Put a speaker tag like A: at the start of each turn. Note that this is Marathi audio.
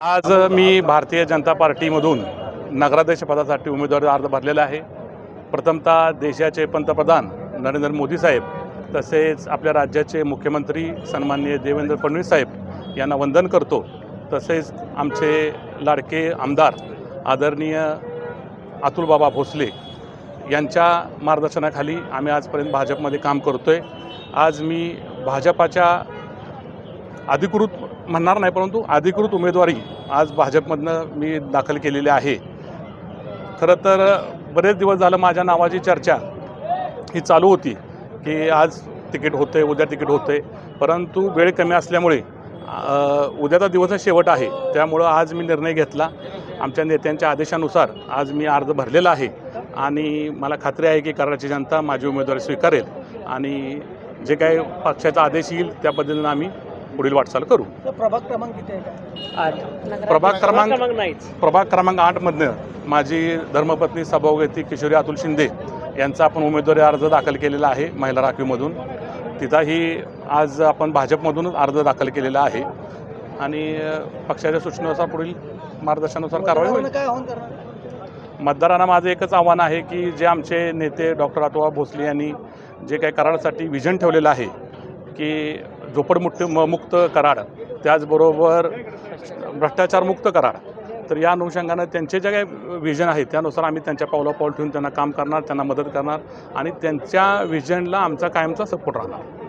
A: आज मी भारतीय जनता पार्टीमधून नगराध्यक्ष पदासाठी उमेदवारी अर्ज भरलेला आहे. प्रथमतः देशाचे पंतप्रधान नरेंद्र मोदी साहेब तसेच आपल्या राज्याचे मुख्यमंत्री सन्माननीय देवेंद्र फडणवीस साहेब यांना वंदन करतो. तसेच आमचे लाडके आमदार आदरणीय अतुलबाबा भोसले यांच्या मार्गदर्शनाखाली आम्ही आजपर्यंत भाजपमध्ये काम करतो आहे आज मी भाजपाच्या अधिकृत म्हणणार नाही परंतु अधिकृत उमेदवारी आज भाजपमधनं मी दाखल केलेली आहे. खरं तर बरेच दिवस झालं माझ्या नावाची चर्चा ही चालू होती की आज तिकीट होतं आहे उद्या तिकीट होतं आहे परंतु वेळ कमी असल्यामुळे उद्याचा दिवस शेवट आहे. त्यामुळं आज मी निर्णय घेतला. आमच्या नेत्यांच्या आदेशानुसार आज मी अर्ज भरलेला आहे. आणि मला खात्री आहे की कराडची जनता माझी उमेदवारी स्वीकारेल. आणि जे काही पक्षाचा आदेश येईल त्या पद्धतीनं आम्ही पुढील वाटचाल करू.
B: प्रभाग क्रमांक किती आहे का
C: आठ.
A: प्रभाग क्रमांक प्रभाग क्रमांक आठमधनं माझी धर्मपत्नी सभावगती किशोरी अतुल शिंदे यांचा आपण उमेदवारी अर्ज दाखल केलेला आहे महिला राखीवमधून. तिथंही आज आपण भाजपमधूनच अर्ज दाखल केलेला आहे. आणि पक्षाच्या सूचनेनुसार पुढील मार्गदर्शनानुसार कारवाई होईल. मतदारांना माझं एकच आव्हान आहे की जे आमचे नेते डॉक्टर अतुबा भोसले यांनी जे काही कराडासाठी विजन ठेवलेलं आहे की झोपडमुक्त म- मुक्त कराड त्याचबरोबर भ्रष्टाचारमुक्त कराड. तर या अनुषंगानं त्यांचे जे काही विजन आहे त्यानुसार आम्ही त्यांच्या पावला पाऊल ठेवून त्यांना काम करणार त्यांना मदत करणार आणि त्यांच्या विजनला आमचा कायमचा सपोर्ट राहणार.